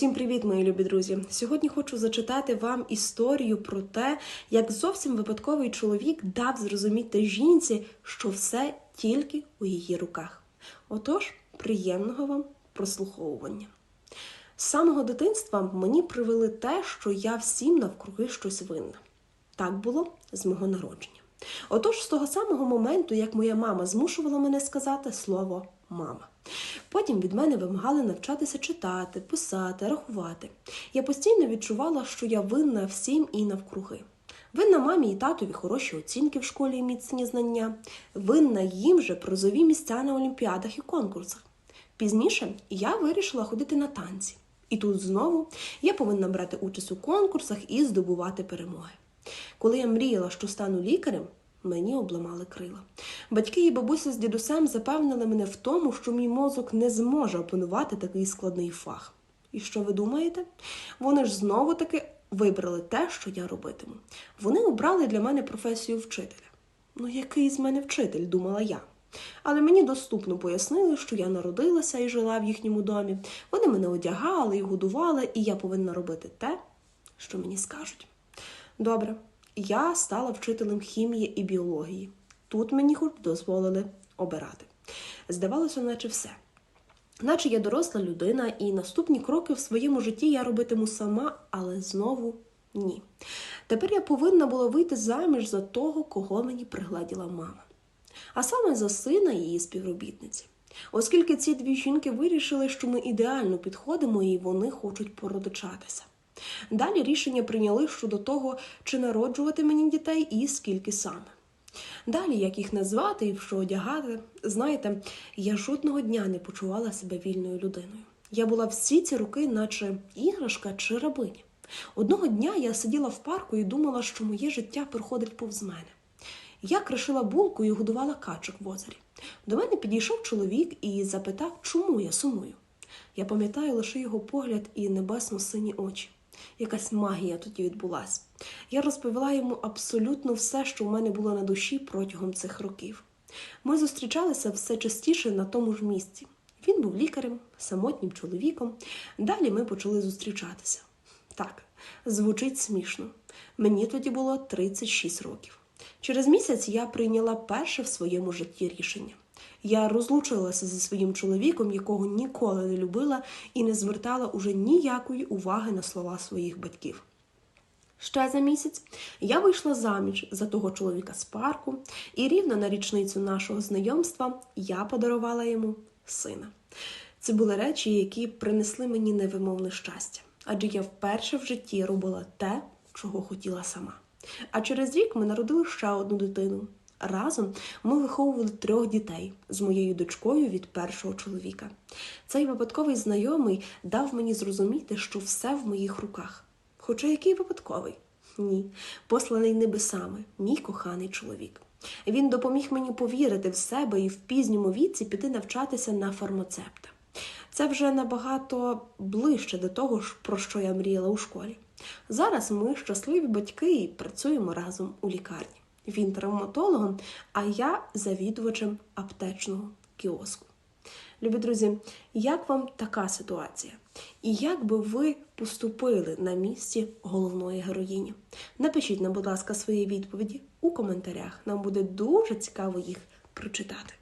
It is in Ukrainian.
Всім привіт, мої любі друзі! Сьогодні хочу зачитати вам історію про те, як зовсім випадковий чоловік дав зрозуміти жінці, що все тільки у її руках. Отож, приємного вам прослуховування. З самого дитинства мені привели те, що я всім навкруги щось винна. Так було з мого народження. Отож, з того самого моменту, як моя мама змушувала мене сказати слово мама. Потім від мене вимагали навчатися читати, писати, рахувати. Я постійно відчувала, що я винна всім і навкруги. Винна мамі і татові хороші оцінки в школі і міцні знання, винна їм же призові місця на олімпіадах і конкурсах. Пізніше я вирішила ходити на танці. І тут знову я повинна брати участь у конкурсах і здобувати перемоги. Коли я мріяла, що стану лікарем, мені обламали крила. Батьки і бабуся з дідусем запевнили мене в тому, що мій мозок не зможе опанувати такий складний фах. І що ви думаєте? Вони ж знову таки вибрали те, що я робитиму. Вони обрали для мене професію вчителя. Ну, який з мене вчитель, думала я. Але мені доступно пояснили, що я народилася і жила в їхньому домі. Вони мене одягали і годували, і я повинна робити те, що мені скажуть. Добре, я стала вчителем хімії і біології. Тут мені хоч дозволили обирати. Здавалося, наче все. Наче я доросла людина, і наступні кроки в своєму житті я робитиму сама, але знову ні. Тепер я повинна була вийти заміж за того, кого мені пригладіла мама. А саме за сина її співробітниці. Оскільки ці дві жінки вирішили, що ми ідеально підходимо і вони хочуть породичатися. Далі рішення прийняли щодо того, чи народжувати мені дітей і скільки саме. Далі, як їх назвати і в що одягати, знаєте, я жодного дня не почувала себе вільною людиною. Я була всі ці роки, наче іграшка чи рабиня. Одного дня я сиділа в парку і думала, що моє життя проходить повз мене. Я кришила булку і годувала качок в озері. До мене підійшов чоловік і запитав, чому я сумую. Я пам'ятаю лише його погляд і небесно-сині очі. Якась магія тоді відбулась. Я розповіла йому абсолютно все, що в мене було на душі протягом цих років. Ми зустрічалися все частіше на тому ж місці. Він був лікарем, самотнім чоловіком. Далі ми почали зустрічатися. Так, звучить смішно. Мені тоді було 36 років. Через місяць я прийняла перше в своєму житті рішення. Я розлучилася зі своїм чоловіком, якого ніколи не любила і не звертала уже ніякої уваги на слова своїх батьків. Ще за місяць я вийшла заміж за того чоловіка з парку, і рівно на річницю нашого знайомства я подарувала йому сина. Це були речі, які принесли мені невимовне щастя, адже я вперше в житті робила те, чого хотіла сама. А через рік ми народили ще одну дитину. Разом ми виховували трьох дітей з моєю дочкою від першого чоловіка. Цей випадковий знайомий дав мені зрозуміти, що все в моїх руках. Хоча який випадковий? Ні, посланий небесами, мій коханий чоловік. Він допоміг мені повірити в себе і в пізньому віці піти навчатися на фармацевта. Це вже набагато ближче до того, про що я мріяла у школі. Зараз ми щасливі батьки і працюємо разом у лікарні. Він травматологом, а я завідувачем аптечного кіоску. Любі друзі, як вам така ситуація? І як би ви поступили на місці головної героїні? Напишіть нам, будь ласка, свої відповіді у коментарях. Нам буде дуже цікаво їх прочитати.